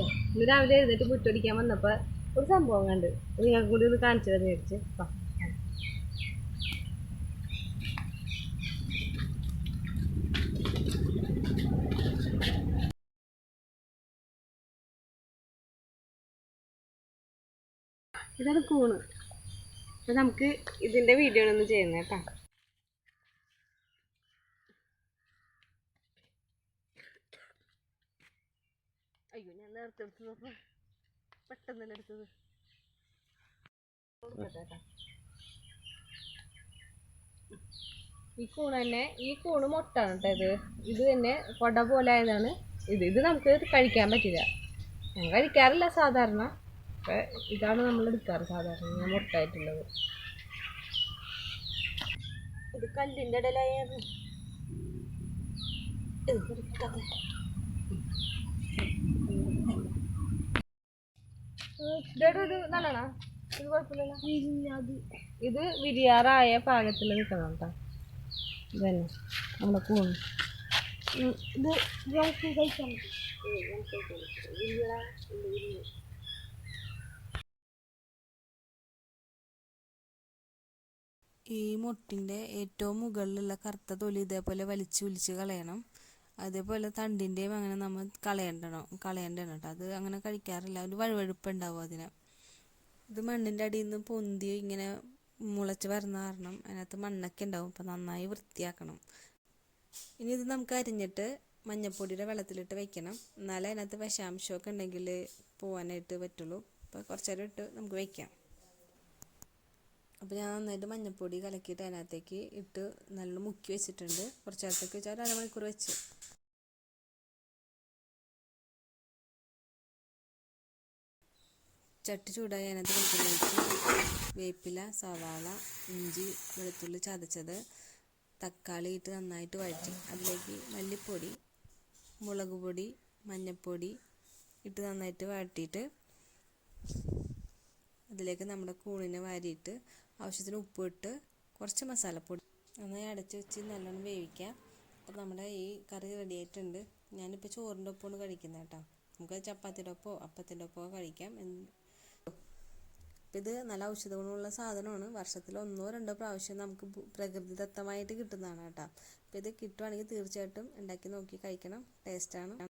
ഇന്ന് രാവിലെ എഴുന്നേറ്റ് മുറ്റടിക്കാൻ വന്നപ്പോൾ ഒരു സംഭവം കണ്ട്. നിങ്ങൾക്ക് കൂടി ഒന്ന് കാണിച്ചു തന്നെ വിചാരിച്ച്. ഇതാണ് കൂണ്. അപ്പം നമുക്ക് ഇതിന്റെ വീഡിയോ ഒന്ന് ചെയ്യുന്നത് കേട്ടോ. അയ്യോ ഞാൻ നേരത്തെ എടുത്തത് പെട്ടെന്നല്ലേ എടുത്തത്. ഈ കൂണ് തന്നെ ഈ കൂണ് മൊട്ടാണ് കേട്ടോ ഇത്. ഇത് തന്നെ കൊട പോലെ ആയതാണ് ഇത്. ഇത് നമുക്ക് കഴിക്കാൻ പറ്റില്ല. ഞാൻ കഴിക്കാറില്ല സാധാരണ. ഇതാണ് നമ്മൾ എടുക്കാറ് സാധാരണ മൊട്ടായിട്ടുള്ളത്. ഇത് കല്ലിന്റെ ഇടയിലായത് ഇത് ഇത് വിരിയാറായ പാകത്തിൽ നിൽക്കണം കേട്ടോ ഇതന്നെ. നമ്മളെ കൂണ്. ഇത് ഈ മുട്ടിന്റെ ഏറ്റവും മുകളിലുള്ള കറുത്ത തൊലി ഇതേപോലെ വലിച്ചു വലിച്ച് കളയണം. അതേപോലെ തണ്ടിന്റെയും അങ്ങനെ നമ്മൾ കളയണ്ടണം? കളയണ്ടണം കേട്ടോ അത് അങ്ങനെ കഴിക്കാറില്ല. ഒരു വഴുവഴുപ്പ് ഉണ്ടാവും അതിന്. ഇത് മണ്ണിന്റെ അടിയിൽ നിന്ന് പൊന്തി ഇങ്ങനെ മുളച്ച് വരുന്ന കാരണം അതിനകത്ത് മണ്ണൊക്കെ ഉണ്ടാവും. അപ്പം നന്നായി വൃത്തിയാക്കണം. ഇനി ഇത് നമുക്ക് അരിഞ്ഞിട്ട് മഞ്ഞപ്പൊടിയുടെ വെള്ളത്തിലിട്ട് വെക്കണം. എന്നാലേ അതിനകത്ത് വിഷാംശമൊക്കെ ഉണ്ടെങ്കിൽ പോകാനായിട്ട് പറ്റുള്ളൂ. അപ്പോൾ കുറച്ചേരം ഇട്ട് നമുക്ക് വെക്കാം. അപ്പോൾ ഞാൻ നന്നായിട്ട് മഞ്ഞൾപ്പൊടി കലക്കിയിട്ട് അതിനകത്തേക്ക് ഇട്ട് നല്ല മുക്കി വെച്ചിട്ടുണ്ട്. കുറച്ച് നേരത്തേക്ക് വെച്ചാൽ അരമണിക്കൂർ വെച്ച്. ചട്ടി ചൂടായി അതിനകത്ത് വേപ്പില സവാള ഇഞ്ചി വെളുത്തുള്ളി ചതച്ചത് തക്കാളി ഇട്ട് നന്നായിട്ട് വഴറ്റി. അതിലേക്ക് മല്ലിപ്പൊടി മുളക് പൊടി മഞ്ഞൾപ്പൊടി ഇട്ട് നന്നായിട്ട് വഴറ്റിയിട്ട് അതിലേക്ക് നമ്മുടെ കൂണിനെ വാരിയിട്ട് ആവശ്യത്തിന് ഉപ്പ് ഇട്ട് കുറച്ച് മസാലപ്പൊടി നന്നായി അടച്ചു വെച്ച് നല്ലോണം വേവിക്കാം. അപ്പോൾ നമ്മുടെ ഈ കറി റെഡി ആയിട്ടുണ്ട്. ഞാനിപ്പോൾ ചോറിന്റെ ഒപ്പമാണ് കഴിക്കുന്നത് കേട്ടോ. നമുക്ക് ചപ്പാത്തിയുടെ ഒപ്പമോ അപ്പത്തിന്റെ ഒപ്പമോ കഴിക്കാം ഇത് നല്ല ഔഷധ ഗുണമുള്ള സാധനമാണ്. വർഷത്തിൽ ഒന്നോ രണ്ടോ പ്രാവശ്യം നമുക്ക് പ്രകൃതിദത്തമായിട്ട് കിട്ടുന്നതാണ് കേട്ടോ. അപ്പോൾ ഇത് കിട്ടുവാണെങ്കിൽ തീർച്ചയായിട്ടും ഉണ്ടാക്കി നോക്കി കഴിക്കണം. ടേസ്റ്റാണ്